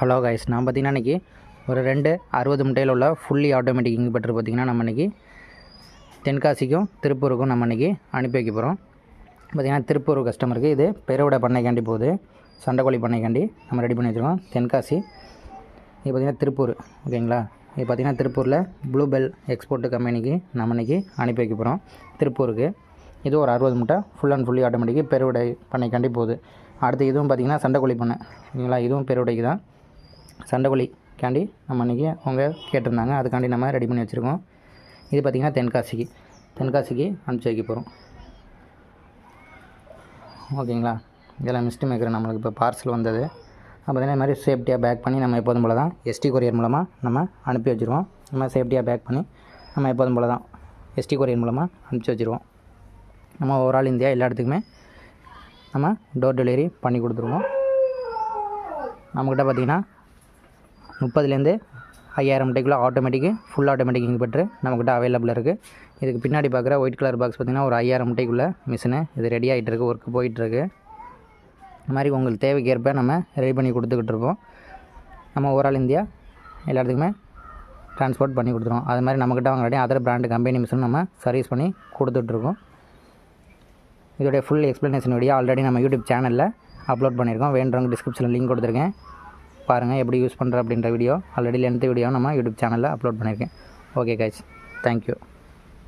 Hello guys நான் பார்த்தீங்கன்னா இன்றைக்கி ஒரு ரெண்டு அறுபது முட்டையில் உள்ள ஃபுல்லி ஆட்டோமேட்டிக் இங்குபெட்டர் பார்த்திங்கன்னா நம்ம இன்றைக்கி தென்காசிக்கும் திருப்பூருக்கும் நம்ம இன்றைக்கி அனுப்பி வைக்க போகிறோம் பார்த்திங்கன்னா திருப்பூர் கஸ்டமருக்கு இது பெருவிட பண்ணைக்காண்டி போகுது. சண்டைக்கோழி பண்ணைக்காண்டி நம்ம ரெடி பண்ணி வச்சுருக்கோம். தென்காசி. இது பார்த்திங்கன்னா திருப்பூர். ஓகேங்களா? இது பார்த்திங்கன்னா திருப்பூரில் ப்ளூ பெல் கம்பெனிக்கு நம்ம இன்றைக்கி அனுப்பி வைக்க போகிறோம் திருப்பூருக்கு. இது ஒரு அறுபது முட்டை ஃபுல் அண்ட் ஃபுல்லி ஆட்டோமேட்டிக்கு பெருவிடை பண்ணைக்காண்டி போகுது. அடுத்து இதுவும் பார்த்திங்கன்னா சண்டைக்கோழி பண்ணை. ஓகேங்களா? இதுவும் பெருவிடைக்கு தான். சண்டைக்கோழி காண்டி நம்ம அன்றைக்கி அவங்க கேட்டிருந்தாங்க. அதுக்காண்டி நம்ம ரெடி பண்ணி வச்சுருக்கோம். இது பார்த்திங்கன்னா தென்காசிக்கு. தென்காசிக்கு அனுப்பிச்சி வைக்க போகிறோம் ஓகேங்களா? இதெல்லாம் மிஸ்டி மேக்கர் நம்மளுக்கு இப்போ பார்சல் வந்தது. பார்த்தீங்கன்னா இது மாதிரி சேஃப்டியாக பேக் பண்ணி நம்ம எப்போதும் போல தான் எஸ்டி கொரியர் மூலமாக நம்ம அனுப்பி வச்சுருவோம். நம்ம சேஃப்டியாக பேக் பண்ணி நம்ம எப்போதும் போல தான் எஸ்டி கொரியர் மூலமாக அனுப்பிச்சி வச்சுருவோம். நம்ம ஓவரால் இந்தியா எல்லா இடத்துக்குமே நம்ம டோர் டெலிவரி பண்ணி கொடுத்துருவோம். நம்மக்கிட்ட பார்த்திங்கன்னா முப்பதுலேருந்து ஐயாயிரம் முட்டைக்குள்ளே ஆட்டோமேட்டிக்கு ஃபுல் ஆட்டோமேட்டிக் இன்வெர்ட்ரு நம்மக்கிட்ட அவைலபிள் இருக்குது இதுக்கு பின்னாடி பார்க்குற ஒயிட் கலர் பாக்ஸ் பார்த்திங்கன்னா ஒரு ஐயாயிரம் முட்டைக்குள்ளே மிஷினு இது ரெடி ஆகிட்டு இருக்குது ஒர்க்கு போயிட்டுருக்கு. இந்த மாதிரி உங்களுக்கு தேவைக்கு ஏற்ப நம்ம ரெடி பண்ணி கொடுத்துக்கிட்டு இருப்போம் நம்ம ஓவரால் இந்தியா எல்லாத்துக்குமே ட்ரான்ஸ்போர்ட் பண்ணி கொடுத்துருவோம். அது மாதிரி நம்மக்கிட்ட வாங்குறடி அதர் பிராண்டு கம்பெனி மிஷின் நம்ம சர்வீஸ் பண்ணி கொடுத்துட்ருக்கோம் இதோடைய ஃபுல் எக்ஸ்ப்ளனேஷன் வீடியோ ஆல்ரெடி நம்ம யூடியூப் சேனலில் அப்லோட் பண்ணியிருக்கோம். வேண்டவங்க டிஸ்கிரிப்ஷனில் லிங்க் கொடுத்துருக்கேன். பாருங்கள் எப்படி யூஸ் பண்ணுற அப்படின்ற வீடியோ ஆல்ரெடி லென்த்து வீடியோ நம்ம யூடியூப் சேனலில் அப்லோட் பண்ணியிருக்கேன். Okay guys thank you